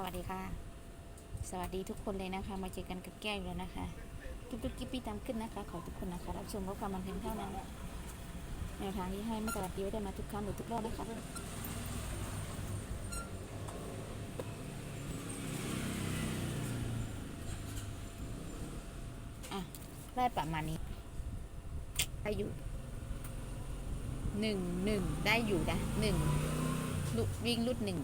สวัสดีค่ะ สวัสดีทุกคนเลยนะคะ มาเจอกันกับแก้วแล้วนะคะทุกๆกิ๊บปี้ตามขึ้นนะคะ ขอทุกคนนะคะ รับชมเพราะความบันเทิงเท่านั้นแนวทางที่ให้ไม่การันตีไว้ได้มาทุกครั้งหรือทุกรอบนะคะอะได้ประมาณนี้ ได้อยู่หนึ่งหนึ่งได้อยู่นะหนึ่งลุวิ่งลุดหนึ่ง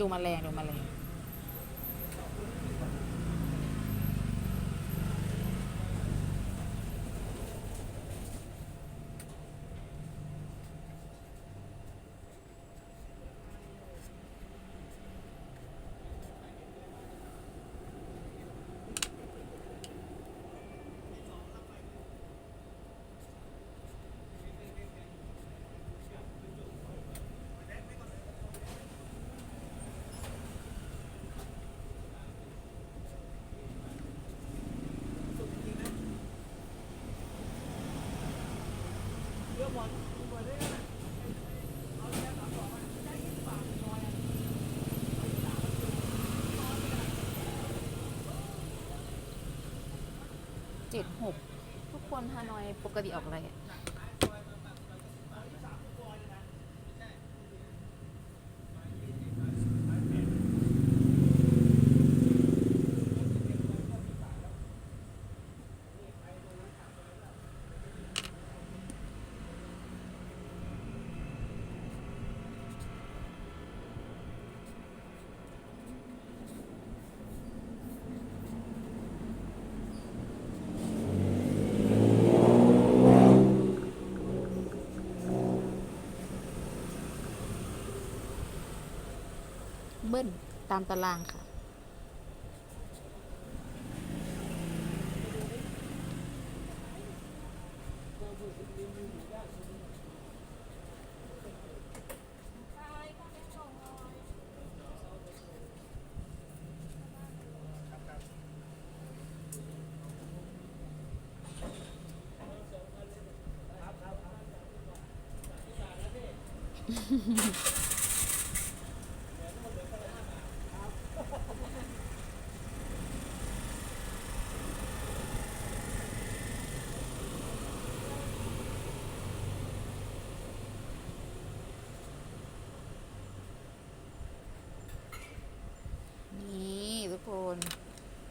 ดูมาแรงดูมาแรง เจ็ดหกทุกคนฮานอยปกติออกอะไร บิ้ลตามตารางค่ะนี่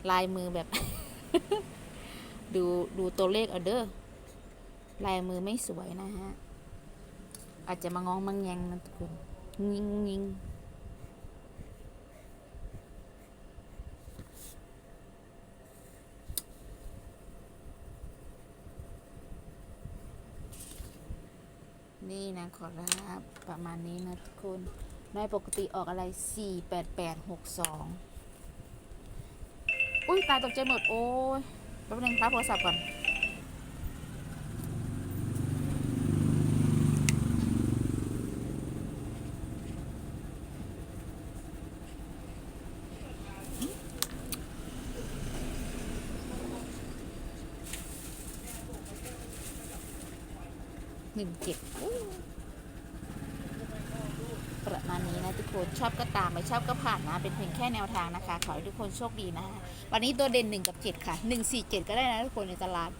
ลายมือแบบ ดูดูตัวเลขเอาเด้อลายมือไม่สวยนะฮะ อาจจะมางองมังแยงนะทุกคนงิงงิงนี่นะขอรับประมาณนี้นะทุกคนในปกติออกอะไร 48862 อุ้ยตายตกใจหมด โอ้ยแป๊บนึงครับโทรศัพท์ก่อนหนึ่งเจ็ดประมาณนี้นะ ทุกคนชอบก็ตามไม่ชอบก็ผ่านนะ เป็นเพียงแค่แนวทางนะคะ ขอให้ทุกคนโชคดีนะ วันนี้ตัวเด่นหนึ่งกับเจ็ดค่ะหนึ่งสี่เจ็ดก็ได้นะทุกคนในตลาด